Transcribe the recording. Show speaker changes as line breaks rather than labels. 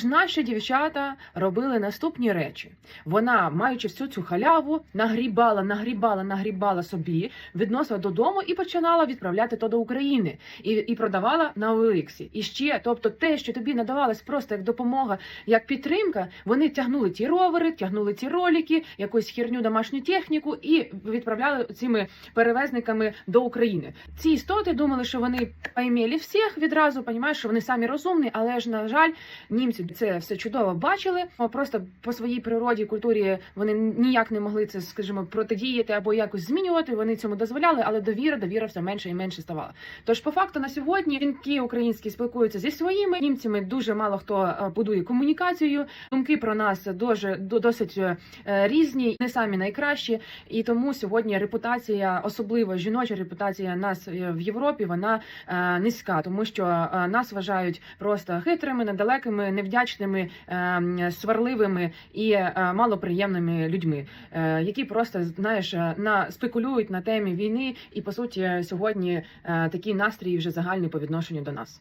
ж наші дівчата робили наступні речі. Вона, маючи всю цю халяву, нагрібала, нагрібала, нагрібала собі, відносила додому і починала відправляти то до України і, і продавала на Олексі. І ще, тобто, те, що тобі надавалось просто як допомога, як підтримка, вони тягнули ті ровери, тягнули ті ролики, якусь херню домашню техніку і відправляли цими перевезниками до України. Ці істоти думали, що вони поймели всіх відразу, понімаєш, що вони самі розумні, але ж на жаль, німці це все чудово бачили. Просто по своїй природі, культурі вони ніяк не могли це, скажімо, протидіяти або якось змінювати. Вони цьому дозволяли, але довіра, довіра все менше і менше ставала. Тож, по факту, на сьогодні жінки українські спілкуються зі своїми німцями. Дуже мало хто е, будує комунікацію. Думки про нас дуже до- досить е, різні, не самі найкращі. І тому сьогодні репутація, особливо жіноча репутація нас е, в Європі, вона низька, тому що нас вважають просто хитрими, недалекими, невдячними, е, м, сварливими і е, малоприємними людьми, е, які просто знаєш е, на спекулюють на темі війни, і по суті сьогодні такі настрій вже загальний по відношенню до нас.